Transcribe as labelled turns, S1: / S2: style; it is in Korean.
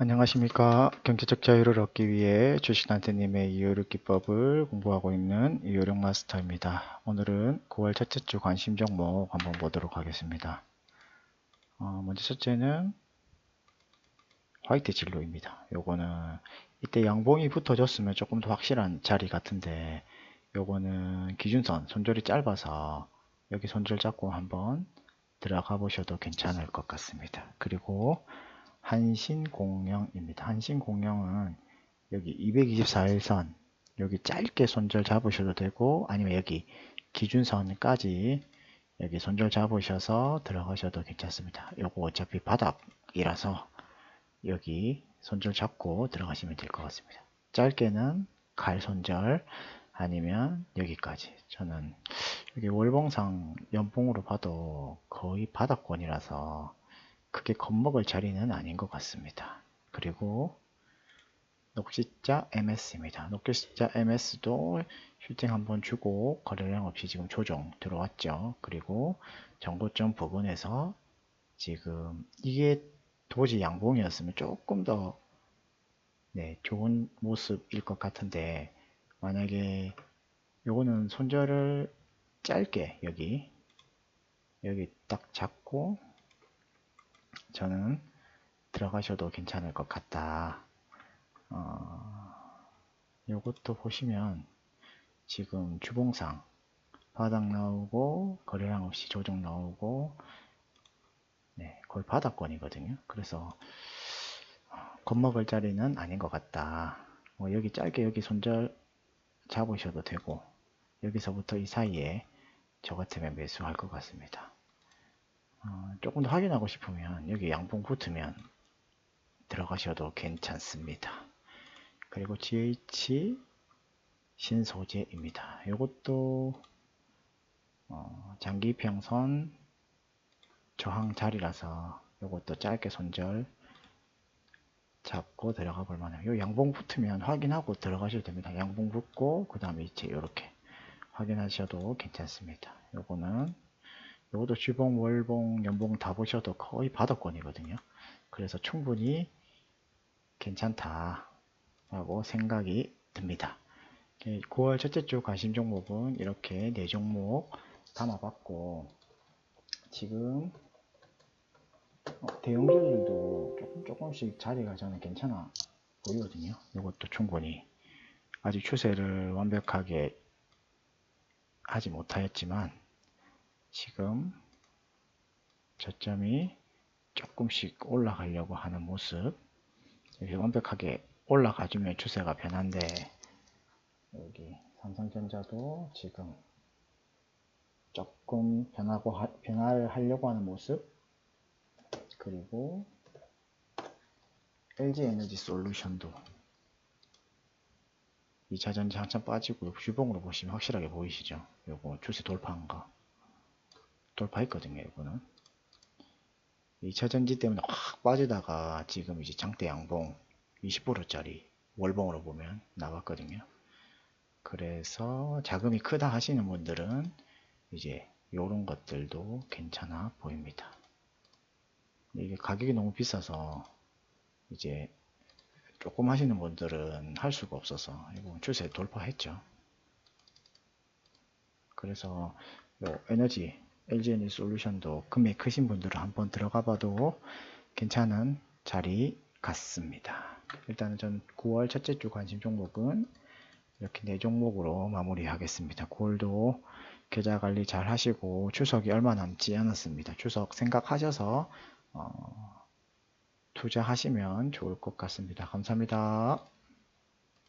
S1: 안녕하십니까. 경제적 자유를 얻기 위해 주식단체님의 이요력 기법을 공부하고 있는 이요력 마스터입니다. 오늘은 9월 첫째 주 관심 종목 한번 보도록 하겠습니다. 어, 먼저 첫째는 화이트 진로입니다. 요거는 이때 양봉이 붙어졌으면 조금 더 확실한 자리 같은데 요거는 기준선 손절이 짧아서 여기 손절 잡고 한번 들어가 보셔도 괜찮을 것 같습니다. 그리고 한신공영입니다. 한신공영은 여기 224일선 여기 짧게 손절 잡으셔도 되고 아니면 여기 기준선까지 여기 손절 잡으셔서 들어가셔도 괜찮습니다. 요거 어차피 바닥이라서 여기 손절 잡고 들어가시면 될 것 같습니다. 짧게는 칼 손절 아니면 여기까지 저는 여기 월봉상 연봉으로 봐도 거의 바닥권이라서 크게 겁먹을 자리는 아닌 것 같습니다. 그리고 녹시자 MS입니다. 녹시자 MS도 슈팅 한번 주고 거래량 없이 지금 조정 들어왔죠. 그리고 정고점 부분에서 지금 이게 도저히 양봉이었으면 조금 더 네, 좋은 모습일 것 같은데 만약에 요거는 손절을 짧게 여기 여기 딱 잡고 저는 들어가셔도 괜찮을 것 같다. 어, 요것도 보시면 지금 주봉상 바닥 나오고 거래량 없이 조정 나오고 네, 거의 바닥권이거든요. 그래서 겁먹을 자리는 아닌 것 같다. 뭐 여기 짧게 여기 손절 잡으셔도 되고 여기서부터 이 사이에 저 같으면 매수할 것 같습니다. 어, 조금 더 확인하고 싶으면 여기 양봉 붙으면 들어가셔도 괜찮습니다. 그리고 GH 신소재입니다. 이것도 어, 장기평선 저항 자리라서 이것도 짧게 손절 잡고 들어가 볼 만해요. 이 양봉 붙으면 확인하고 들어가셔도 됩니다. 양봉 붙고 그 다음에 이제 이렇게 확인하셔도 괜찮습니다. 요거는 요것도 주봉, 월봉, 연봉 다 보셔도 거의 바닥권이거든요. 그래서 충분히 괜찮다 라고 생각이 듭니다. 9월 첫째 주 관심 종목은 이렇게 네 종목 담아봤고 지금 어, 대형주들도 조금 조금씩 자리가 저는 괜찮아 보이거든요. 이것도 충분히 아직 추세를 완벽하게 하지 못하였지만 지금 저점이 조금씩 올라가려고 하는 모습. 여기 완벽하게 올라가주면 추세가 변한데 여기 삼성전자도 지금 조금 변하고 하, 변화를 하려고 하는 모습. 그리고 LG에너지 솔루션도 2차전지 한참 빠지고 주봉으로 보시면 확실하게 보이시죠? 요거 추세 돌파한 거 돌파했거든요. 이거는 2차 전지 때문에 확 빠지다가 지금 이제 장대 양봉 20%짜리 월봉으로 보면 나왔거든요. 그래서 자금이 크다 하시는 분들은 이제 이런 것들도 괜찮아 보입니다. 이게 가격이 너무 비싸서 이제 조금 하시는 분들은 할 수가 없어서 이거 추세 돌파했죠. 그래서 요 에너지 LG에너지 솔루션도 금액 크신 분들은 한번 들어가 봐도 괜찮은 자리 같습니다. 일단은 전 9월 첫째 주 관심 종목은 이렇게 네 종목으로 마무리하겠습니다. 9월도 계좌 관리 잘 하시고 추석이 얼마 남지 않았습니다. 추석 생각하셔서 어, 투자하시면 좋을 것 같습니다. 감사합니다.